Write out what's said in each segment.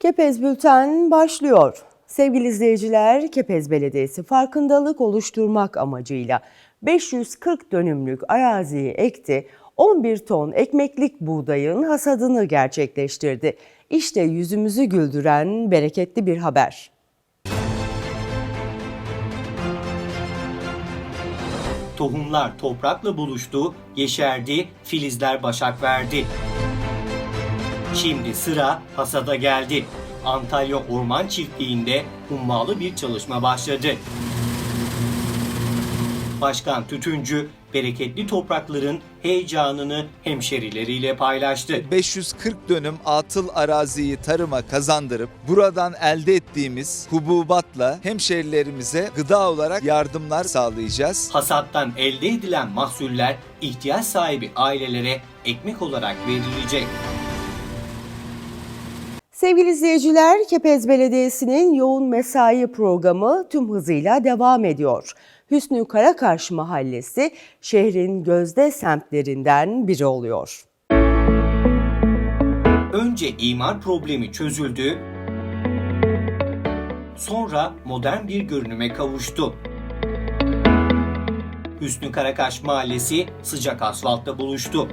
Kepez Bülten başlıyor. Sevgili izleyiciler, Kepez Belediyesi farkındalık oluşturmak amacıyla 540 dönümlük araziyi ekti, 11 ton ekmeklik buğdayın hasadını gerçekleştirdi. İşte yüzümüzü güldüren bereketli bir haber. Tohumlar toprakla buluştu, yeşerdi, filizler başak verdi. Şimdi sıra hasada geldi. Antalya Orman Çiftliği'nde hummalı bir çalışma başladı. Başkan Tütüncü, bereketli toprakların heyecanını hemşerileriyle paylaştı. 540 dönüm atıl araziyi tarıma kazandırıp buradan elde ettiğimiz hububatla hemşerilerimize gıda olarak yardımlar sağlayacağız. Hasattan elde edilen mahsuller ihtiyaç sahibi ailelere ekmek olarak verilecek. Sevgili izleyiciler, Kepez Belediyesi'nin yoğun mesai programı tüm hızıyla devam ediyor. Hüsnü Karakaş Mahallesi şehrin gözde semtlerinden biri oluyor. Önce imar problemi çözüldü, sonra modern bir görünüme kavuştu. Hüsnü Karakaş Mahallesi sıcak asfaltta buluştu.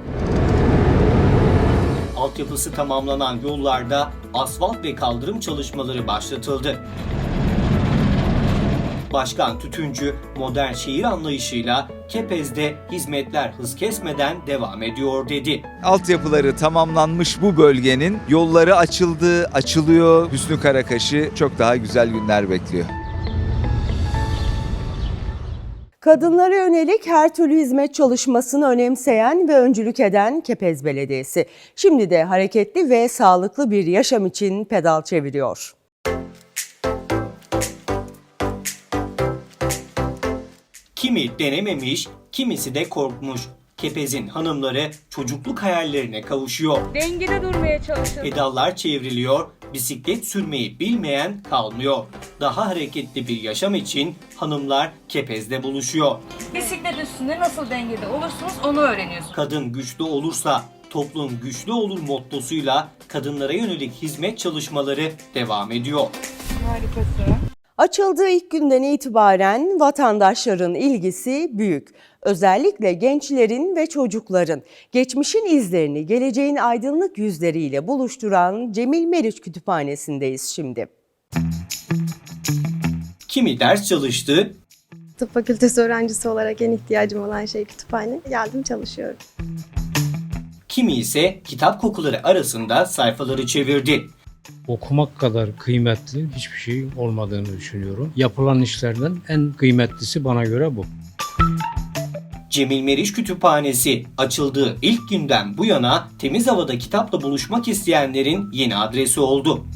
Altyapısı tamamlanan yollarda asfalt ve kaldırım çalışmaları başlatıldı. Başkan Tütüncü modern şehir anlayışıyla Kepez'de hizmetler hız kesmeden devam ediyor dedi. Altyapıları tamamlanmış bu bölgenin yolları açıldı, açılıyor. Hüsnü Karakaş'ı çok daha güzel günler bekliyor. Kadınlara yönelik her türlü hizmet çalışmasını önemseyen ve öncülük eden Kepez Belediyesi. Şimdi de hareketli ve sağlıklı bir yaşam için pedal çeviriyor. Kimi denememiş, kimisi de korkmuş. Kepez'in hanımları çocukluk hayallerine kavuşuyor. Dengede durmaya çalışın. Pedallar çevriliyor, bisiklet sürmeyi bilmeyen kalmıyor. Daha hareketli bir yaşam için hanımlar Kepez'de buluşuyor. Bisiklet üstünde nasıl dengede olursunuz onu öğreniyorsunuz. Kadın güçlü olursa toplum güçlü olur mottosuyla kadınlara yönelik hizmet çalışmaları devam ediyor. Harikasın. Açıldığı ilk günden itibaren vatandaşların ilgisi büyük. Özellikle gençlerin ve çocukların geçmişin izlerini geleceğin aydınlık yüzleriyle buluşturan Cemil Meriç Kütüphanesi'ndeyiz şimdi. Kimi ders çalıştı, Tıp fakültesi öğrencisi olarak en ihtiyacım olan şey kütüphane. Geldim çalışıyorum. kimi ise kitap kokuları arasında sayfaları çevirdi. okumak kadar kıymetli hiçbir şey olmadığını düşünüyorum. Yapılan işlerden en kıymetlisi bana göre bu. Cemil Meriç Kütüphanesi açıldığı ilk günden bu yana temiz havada kitapla buluşmak isteyenlerin yeni adresi oldu.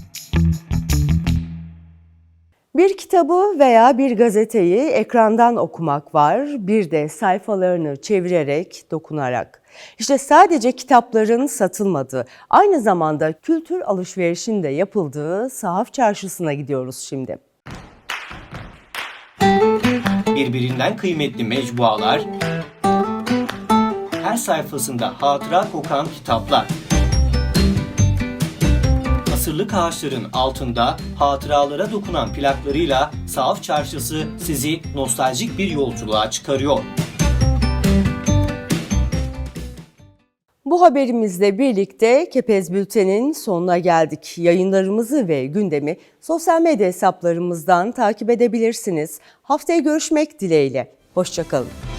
Bir kitabı veya bir gazeteyi ekrandan okumak var, bir de sayfalarını çevirerek, dokunarak. İşte sadece kitapların satılmadığı, aynı zamanda kültür alışverişinde yapıldığı sahaf çarşısına gidiyoruz şimdi. Birbirinden kıymetli mecbualar, her sayfasında hatıra kokan kitaplar. Asırlık ağaçların altında hatıralara dokunan plaklarıyla Sahaf Çarşısı sizi nostaljik bir yolculuğa çıkarıyor. Bu haberimizle birlikte Kepez Bülten'in sonuna geldik. Yayınlarımızı ve gündemi sosyal medya hesaplarımızdan takip edebilirsiniz. Haftaya görüşmek dileğiyle. Hoşçakalın.